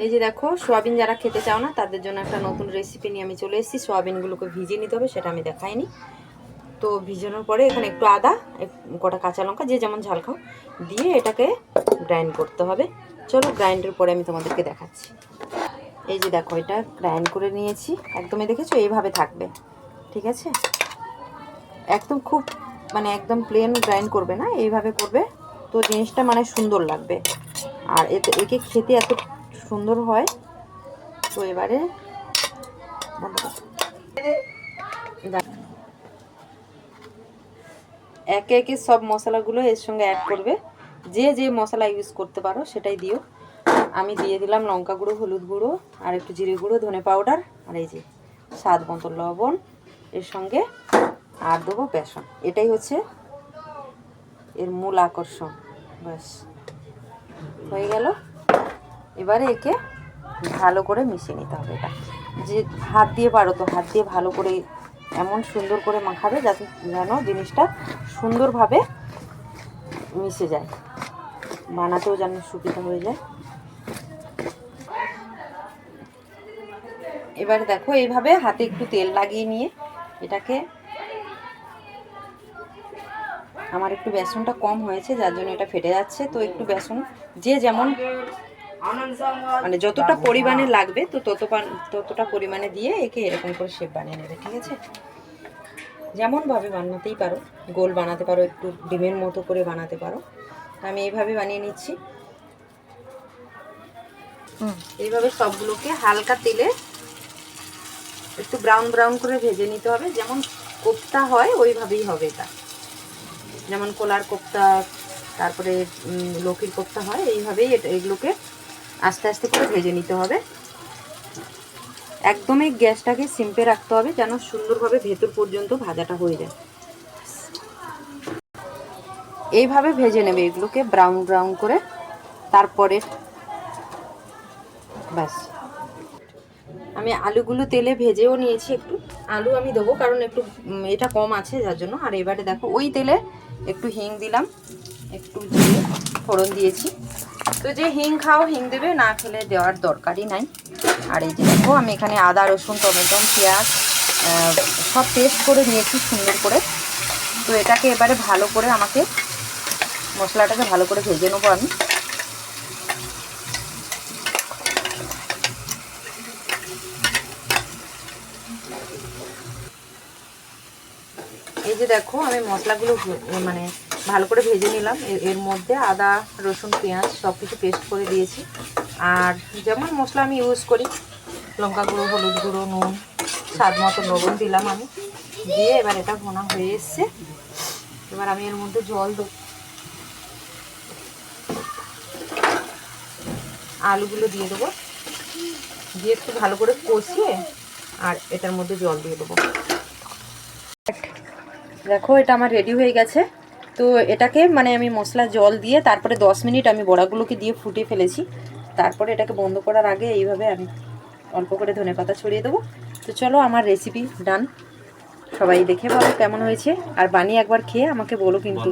এই যে দেখো, সোয়াবিন যারা খেতে চাও না, তাদের জন্য একটা নতুন রেসিপি নিয়ে আমি চলে এসেছি। সোয়াবিনগুলোকে ভিজিয়ে নিতে হবে, সেটা আমি দেখাইনি। তো ভিজানোর পরে এখানে একটু আদা গোটা কাঁচা লঙ্কা, যে যেমন ঝাল খাও, দিয়ে এটাকে গ্রাইন্ড করতে হবে। চলো গ্রাইন্ডের পরে আমি তোমাদেরকে দেখাচ্ছি। এই যে দেখো, এটা গ্রাইন্ড করে নিয়েছি। একদমই দেখেছ? এইভাবে থাকবে। ঠিক আছে? একদম খুব মানে একদম প্লেন গ্রাইন্ড করবে না, এইভাবে করবে। তো জিনিসটা মানে সুন্দর লাগবে। আর এতে, একে খেতে এত সুন্দর হয়। তো এবারে একে একে সব মশলাগুলো এর সঙ্গে অ্যাড করবে। যে যে মশলা ইউজ করতে পারো সেটাই দিও। আমি দিয়ে দিলাম লঙ্কা গুঁড়ো, হলুদ গুঁড়ো, আর একটু জিরে গুঁড়ো, ধনে পাউডার আর এই যে স্বাদ মতো লবণ। এর সঙ্গে আর দেবো বেসন। এটাই হচ্ছে এর মূল আকর্ষণ। ব্যাস। হয়ে গেল। এবারে একে ভালো করে মিশিয়ে নিতে হবে এটা। যে হাত দিয়ে পারো তো, হাত দিয়ে ভালো করে এমন সুন্দর করে মাখাবে যাতে যেন জিনিসটা সুন্দরভাবে মিশে যায়, বানাতেও যেন সুবিধা হয়ে যায়। এবারে দেখো, এইভাবে হাতে একটু তেল লাগিয়ে নিয়ে এটাকে আমার একটু বেসনটা কম হয়েছে, যার জন্য এটা ফেটে যাচ্ছে। তো একটু বেসন, যে যেমন মানে যতটা পরিমাণে লাগবে তো তত ততটা পরিমাণে দিয়ে একে এরকম করে শেপ বানিয়ে নেবে ঠিক আছে? যেমনভাবে বানাতেই পারো গোল বানাতে পারো একটু ডিমের মতো করে বানাতে পারো। আমি এইভাবে বানিয়ে নিচ্ছি। এইভাবে সবগুলোকে হালকা তেলে একটু ব্রাউন ব্রাউন করে ভেজে নিতে হবে। যেমন কোপ্তা হয় ওইভাবেই হবে এটা। যেমন কোলার কোপ্তা তারপরে উম, লকির কোপ্তা হয় এইভাবেই এটা এগুলোকে আস্তে আস্তে করে ভেজে নিতে হবে। একদমই গ্যাসটাকে সিম্পে রাখতে হবে যেন সুন্দরভাবে ভেতর পর্যন্ত ভাজাটা হয়ে যায়। এইভাবে ভেজে নেবে এগুলোকে ব্রাউন ব্রাউন করে। তারপরে ব্যাস। আমি আলুগুলো তেলে ভেজেও নিয়েছি একটু। আলু আমি দেবো কারণ একটু এটা কম আছে যার জন্য। আর এবারে দেখো, ওই তেলে একটু হিং দিলাম, একটু জিরে, ফোড়ন দিয়েছি। তো যে হিং খাও, হিং দেবে, না খেলে দেওয়ার দরকারই নাই। আর এই যে দেখো, আমি এখানে আদা, রসুন, টমেটো, পেঁয়াজ সব পেস্ট করে নিয়েছি সুন্দর করে। তো এটাকে এবারে ভালো করে আমাকে মশলাটাকে ভালো করে ভেজে নেব আমি। এই যে দেখো, আমি মশলাগুলো মানে ভালো করে ভেজে নিলাম। এর- মধ্যে আদা, রসুন, পেঁয়াজ সব কিছু পেস্ট করে দিয়েছি। আর যেমন মশলা আমি ইউজ করি, লঙ্কা গুঁড়ো, হলুদ গুঁড়ো, নুন, স্বাদ মতো লবণ দিলাম আমি। দিয়ে এবার এটা ভোনা হয়ে এসছে। এবার আমি এর মধ্যে জল দেবো। আলুগুলো দিয়ে দেবো। দিয়ে একটু ভালো করে কষিয়ে আর এটার মধ্যে জল দিয়ে দেবো। দেখো, এটা আমার রেডি হয়ে গেছে। তো এটাকে মানে আমি মশলা, জল দিয়ে তারপরে দশ মিনিট আমি বড়াগুলোকে দিয়ে ফুটিয়ে ফেলেছি। তারপরে এটাকে বন্ধ করার আগে এইভাবে আমি অল্প করে ধনে পাতা ছড়িয়ে দেবো। তো চলো, আমার রেসিপি ডান সবাই দেখে বলো কেমন হয়েছে। আর বানিয়ে একবার খেয়ে আমাকে বলো কিন্তু।